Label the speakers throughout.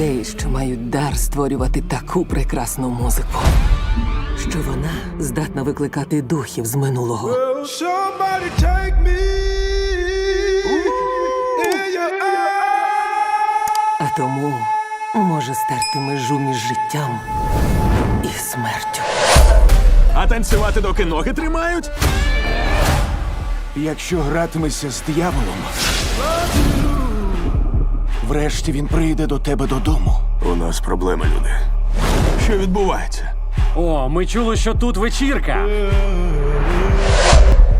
Speaker 1: людей, що мають дар створювати таку прекрасну музику, що вона здатна викликати духів з минулого.
Speaker 2: Will somebody take me in your eyes?
Speaker 1: А тому може стерти межу між життям і смертю.
Speaker 3: А танцювати доки ноги тримають?
Speaker 4: Якщо гратимешся з дияволом, врешті він прийде до тебе додому.
Speaker 3: У нас проблеми, люди. Що відбувається?
Speaker 5: О, ми чули, що тут вечірка.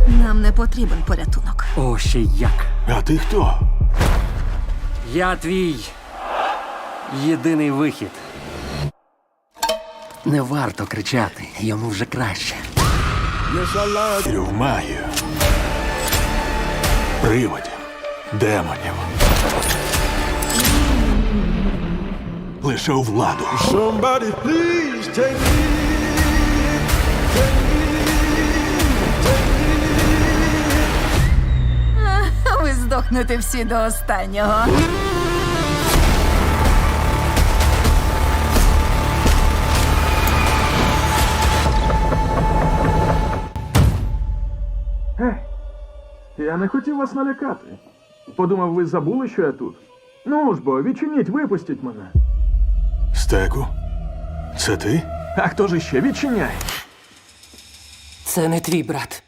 Speaker 6: Нам не потрібен порятунок.
Speaker 5: О, ще як.
Speaker 3: А ти хто?
Speaker 5: Я твій єдиний вихід. Не варто кричати, йому вже краще.
Speaker 3: Вірю в магію. Приводів, демонів. Лише у владу.
Speaker 2: Somebody please take me.
Speaker 6: Ви здохнете всі до останнього.
Speaker 7: Я не хотів вас налякати. Подумав, ви забули, що я тут. Ну ж бо, відчиніть, випустіть мене.
Speaker 3: Стеку? Це ти?
Speaker 7: А хто ж іще відчиняє?
Speaker 1: Це не твій брат.